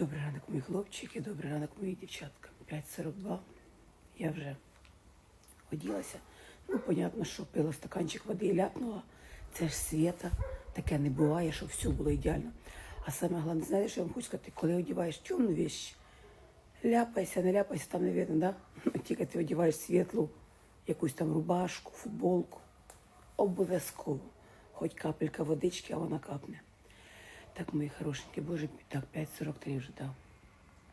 Добрий ранок, мої хлопчики, добрий ранок, мої дівчатка. 5.42. Я вже оділася. Ну, понятно, що пила стаканчик води і ляпнула. Це ж свята. Таке не буває, щоб все було ідеально. А саме головне, знаєте, що я вам хочу сказати, коли одягаєш темну вещь, ляпайся, не ляпайся, там не видно, да? Ну, Тільки ти одягаєш світлу, якусь там рубашку, футболку. Обов'язково. Хоч капелька водички, а вона капне. Так, мої хорошенькі, боже, так, 5.43 вже дав.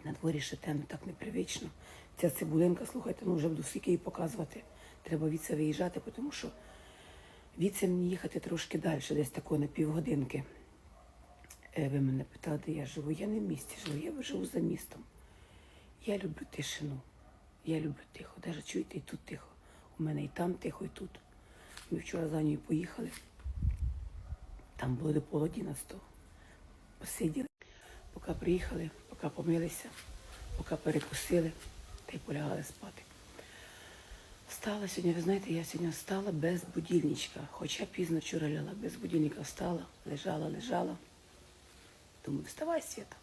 На дворі ще темно, так непривично. Ця цибулинка, слухайте, ну вже буду скільки її показувати. Треба від це виїжджати, тому що від це мені їхати трошки далі, десь тако на півгодинки. Е, Ви мене питали, де я живу. Я не в місті живу, я живу за містом. Я люблю тишину. Я люблю тихо. Даже чуєте, і тут тихо. У мене і там тихо, і тут. Ми вчора за нею поїхали. Там було до пол одинадцятого. Посиділи, поки приїхали, поки помилися, поки перекусили та й полягали спати. Встала сьогодні, ви знаєте, я сьогодні встала без будильничка. Хоча пізно вчора ляла, без будильника встала, лежала, лежала. Думаю, вставай, Свята.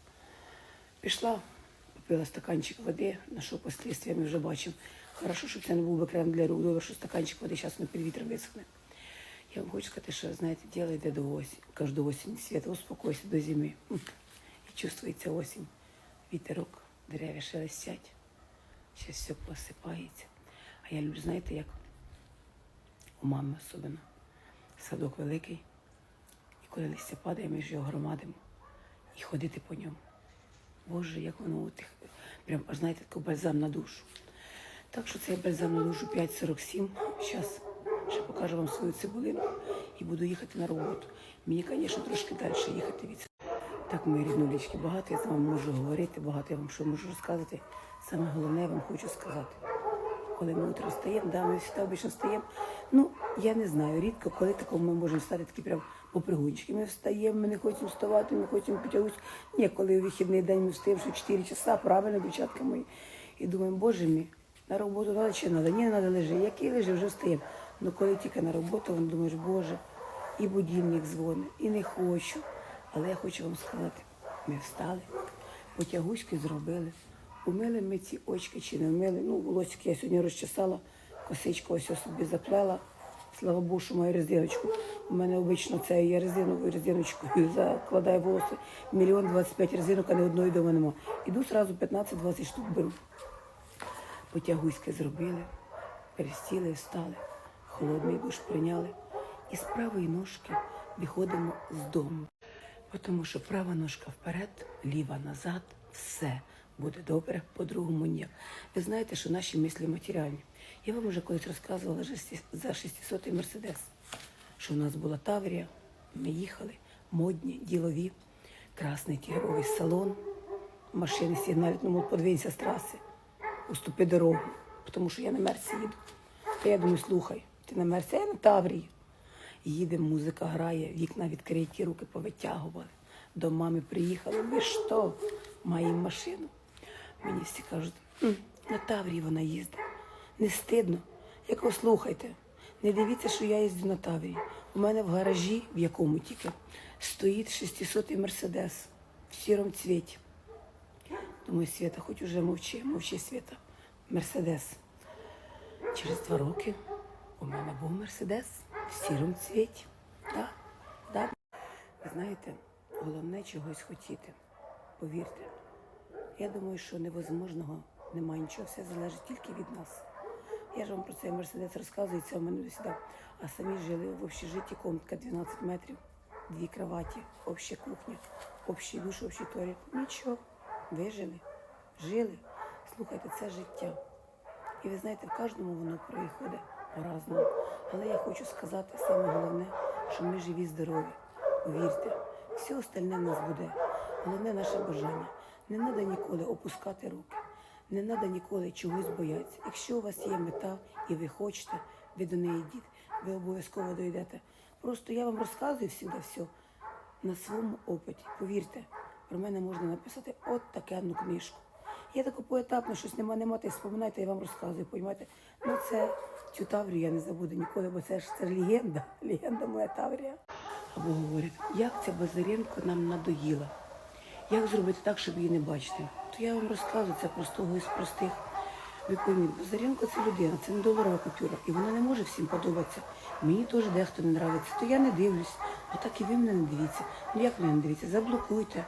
Пішла, попила стаканчик води, на що послідствия ми вже бачимо. Хорошо, що це не був би крем для рук, добре, що стаканчик води зараз не під вітром висохне. Я вам хочу сказати, що, знаєте, діло йде до осінь. Кожну осінь світ, успокойся до зими. М. І чувствується осінь. Вітерок, дерев'я шелестять. Ще все посипається. А я люблю, знаєте, як у мами особливо. Садок великий. І коли листя падає, ми ж його громадимо. І ходити по ньому. Боже, як воно отих, прям аж знаєте, такий бальзам на душу. Так що це бальзам на душу 5,47. Зараз покажу вам свою цибулинку і буду їхати на роботу. Мені, звісно, трошки далі їхати від так, мої ріднулечки, багато я з вами можу говорити, багато я вам що можу розказати. Саме головне я вам хочу сказати. Коли ми утром встаємо, да, ми завжди обично встаємо. Ну, я не знаю, рідко, коли такому ми можемо стати такі прям попригунчики. Ми встаємо, ми не хочемо вставати, ми хочемо потягнутися. Ні, коли у вихідний день ми встаємо, що 4 часа, правильно, дівчатка мої. І думаємо, боже мій, на роботу треба чи треба? Ні, треба лежи. Який лежи, вже встаємо. Ну коли тільки на роботу, він думаєш, боже, і будильник дзвонить, і не хочу. Але я хочу вам сказати, ми встали, потягуськи зробили. Умили ми ці очки чи не вмили. Ну, волосики я сьогодні розчесала, косичку ось собі заплела. Слава Богу, що маю резиночку. У мене обично це я резиновою резиночкою закладаю волоси. Мільйон двадцять п'ять резинок, а не одної дома нема. Іду сразу 15-20 штук беру. Потягуськи зробили, пересіли, встали, холодний душ прийняли. І з правої ножки виходимо з дому. Тому що права ножка вперед, ліва назад, все буде добре, по-другому ні. Ви знаєте, що наші мислі матеріальні. Я вам вже колись розказувала за шести- 600-й Мерседес, що у нас була Таврія, ми їхали, модні, ділові, красний тігровий салон, машини сигналять, ну, подвинься з траси, уступи дорогу, тому що я на Мерсі їду. Та я думаю, слухай, ти на Мерсі, а на Таврії. Їдемо, музика грає, вікна відкриті, руки повитягували. До мами приїхали. Ви що? Маємо машину. Мені всі кажуть, на Таврії вона їздить. Не стидно. Я кажу, слухайте, не дивіться, що я їздю на Таврії. У мене в гаражі, в якому тільки, стоїть 600-й Мерседес в сірому цвіті. Думаю, Свята, хоч уже мовчи, мовчи, Свята. Мерседес. Через два роки у мене був Мерседес в сірому цвіті. Да, да. Ви знаєте, головне чогось хотіти. Повірте. Я думаю, що невозможного немає нічого, все залежить тільки від нас. Я ж вам про цей Мерседес розказую, це у мене досі. А самі жили в общежитті, комнатка 12 метрів, дві кроваті, обща кухня, общий душ, общий туалет. Нічого, вижили, жили. Слухайте, це життя. І ви знаєте, в кожному воно приходить по-разному. Але я хочу сказати саме головне, що ми живі, здорові. Повірте, все остальне в нас буде. Головне наше бажання. Не треба ніколи опускати руки, не треба ніколи чогось боятися. Якщо у вас є мета і ви хочете, ви до неї йдіть, ви обов'язково дойдете. Просто я вам розказую завжди все на своєму опиті. Повірте, про мене можна написати от таку одну книжку. Я тако поетапно щось нема, нема, та й споминайте, я вам розказую, понімаєте? Ну це цю Таврію я не забуду ніколи, бо це ж це легенда, легенда моя Таврія. Або говорять, як ця Базаренко нам надоїла. Як зробити так, щоб її не бачити? То я вам розказую це простого із простих. Ви пойміть, Базаренко це людина, це не доларова купюра, і вона не може всім подобатися. Мені теж дехто не подобається, то я не дивлюсь. Отак і ви мене не дивіться. Ну як мене не дивіться? Заблокуйте.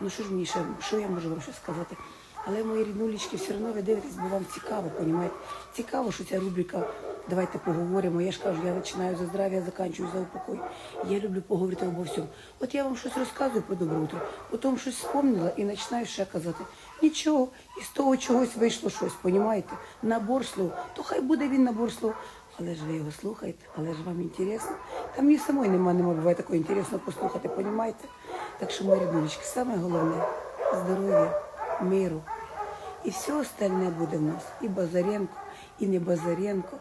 Ну що ж мені ще, що я можу вам ще сказати? Але мої ріднулічки, все одно ви дивитесь, бо вам цікаво, понімаєте? Цікаво, що ця рубрика Давайте поговоримо. Я ж кажу, я починаю за здрав'я, заканчую за упокой. Я люблю поговорити обо всьому. От я вам щось розказую про добре утро, потім щось вспомнила і починаю ще казати. Нічого, із того чогось вийшло щось, понімаєте? Набор слов. То хай буде він набор слов. Але ж ви його слухаєте, але ж вам інтересно. Та мені самої нема, нема буває такого інтересно послухати, понімаєте? Так що, мої ріднулечки, саме головне здоров'я, миру. І все остальне буде в нас. І Базаренко, і не Базаренко,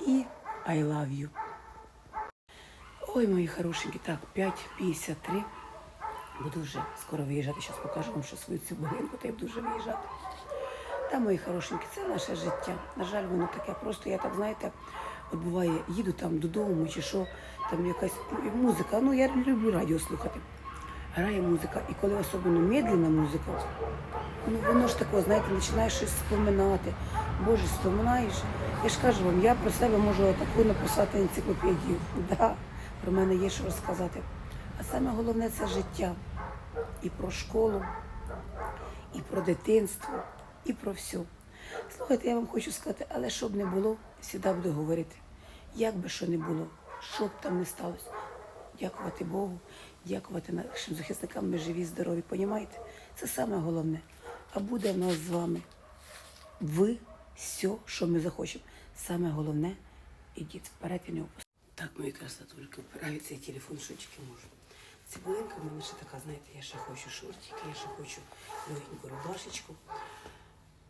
і I love you. Ой, мої хорошенькі, так, 5.53. Буду вже скоро виїжджати. Зараз покажу вам, що свою цю будинку, та й буду вже виїжджати. Та, мої хорошенькі, це наше життя. На жаль, воно таке. Просто я так, знаєте, от буває, їду там додому чи що, там якась музика. Ну, я люблю радіо слухати. Грає музика. І коли особливо медленна музика, ну воно ж таке, знаєте, починаєш щось споминати. Боже, споминаєш. Я ж кажу вам, я про себе можу таку написати енциклопедію. Да, про мене є що розказати. А саме головне це життя. І про школу, і про дитинство, і про все. Слухайте, я вам хочу сказати, але щоб не було, завжди буду говорити. Як би що не було, що б там не сталося. Дякувати Богу, дякувати нашим захисникам, ми живі, здорові, понімаєте? Це саме головне. А буде в нас з вами ви, все, що ми захочемо. Саме головне, ідіть вперед і не опустите. Так, мої красотульки, впираю цей телефон, тільки можу. Цибулинка в мене ще така, знаєте, я ще хочу шортики, я ще хочу легеньку рубашечку.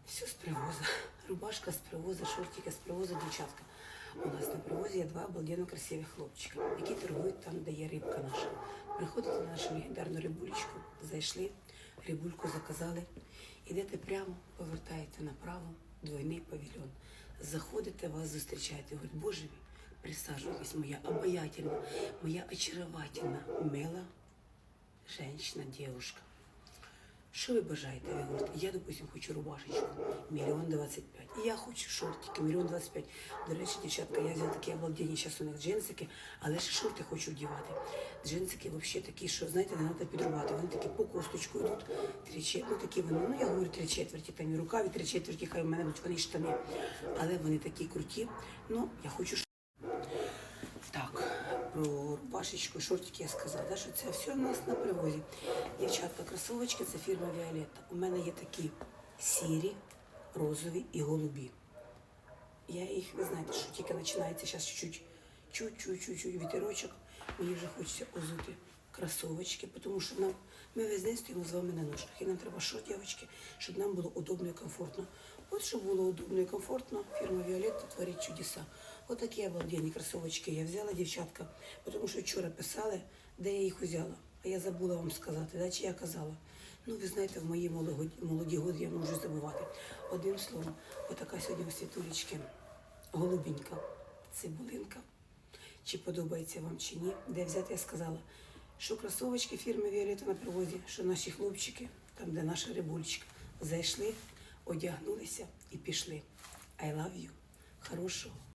Все з привоза. Рубашка з привоза, шортики з привоза, дівчатка. У нас на привозі є два обалденно красиві хлопчика, які торгують там, де є рибка наша. Приходите на нашу легендарну рибулечку, зайшли, рибульку заказали, ідете прямо, повертаєте направо, двойний павільйон. Заходите, вас зустрічаєте, говорить, боже мій, присаджуйтесь, моя обаятельна, моя очаровательна, мила женщина, девушка. Що ви бажаєте? Ви говорите, я, допустим, хочу рубашечку, мільйон двадцять п'ять. І я хочу шортики, мільйон двадцять п'ять. До речі, дівчатка, я взяла такі обалденні, зараз у них джинсики, але ще шорти хочу вдівати. Джинсики взагалі такі, що, знаєте, не треба підрубати. Вони такі по косточку йдуть, три четверті, ну такі вони, ну я говорю, три четверті, там і рукаві, три четверті, хай у мене будуть вони штани. Але вони такі круті. Ну, я хочу про рубашечку, шортики я сказала, да, що це все в нас на привозі. Дівчатка, кросовочки, це фірма Віолетта. У мене є такі сірі, розові і голубі. Я їх, ви знаєте, що тільки починається зараз чуть-чуть, чуть-чуть, вітерочок. Мені вже хочеться озути кросовочки, тому що нам, ми весь день стоїмо з вами на ножках. І нам треба що, дівчатки, щоб нам було удобно і комфортно. От щоб було удобно і комфортно, фірма Віолетта творить чудеса. От такі обалденні кросовочки я взяла, дівчатка, тому що вчора писали, де я їх взяла. А я забула вам сказати, да, чи я казала. Ну, ви знаєте, в мої молоді, годи я можу забувати. Одним словом, отака сьогодні у світулечки голубенька цибулинка. Чи подобається вам чи ні. Де взяти, я сказала, що кросовочки фірми Віолетта на привозі, що наші хлопчики, там, де наша рибульчика, зайшли, одягнулися і пішли. I love you. Хорошого